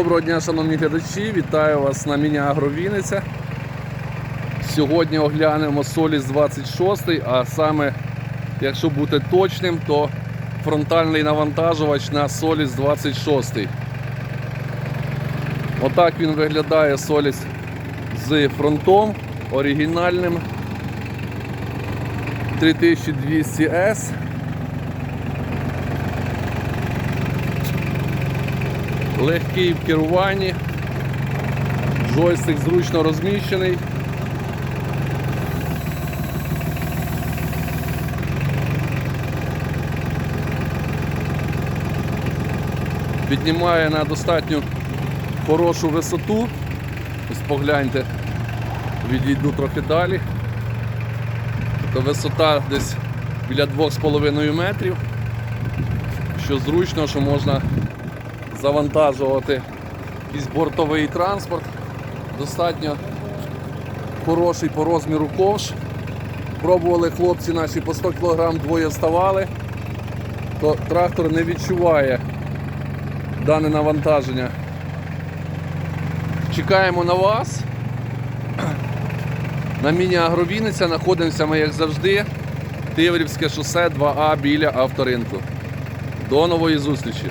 Доброго дня, шановні глядачі, вітаю вас на Міні Агровінниця. Сьогодні оглянемо Соліс 26, а саме, якщо бути точним, то фронтальний навантажувач на Соліс 26. Отак він виглядає Соліс з фронтом оригінальним 3200S. Легкий в керуванні, джойстик зручно розміщений. Піднімає на достатньо хорошу висоту. Ось погляньте, відійду трохи далі. Тобто висота десь біля 2,5 метрів, що зручно, що можна завантажувати якийсь бортовий транспорт. Достатньо хороший по розміру ковш. Пробували хлопці наші по 100 кг двоє ставали, то трактор не відчуває дане навантаження. Чекаємо на вас. На міні-агровіниця знаходимося ми, як завжди, Тиврівське шосе 2А біля авторинку. До нової зустрічі!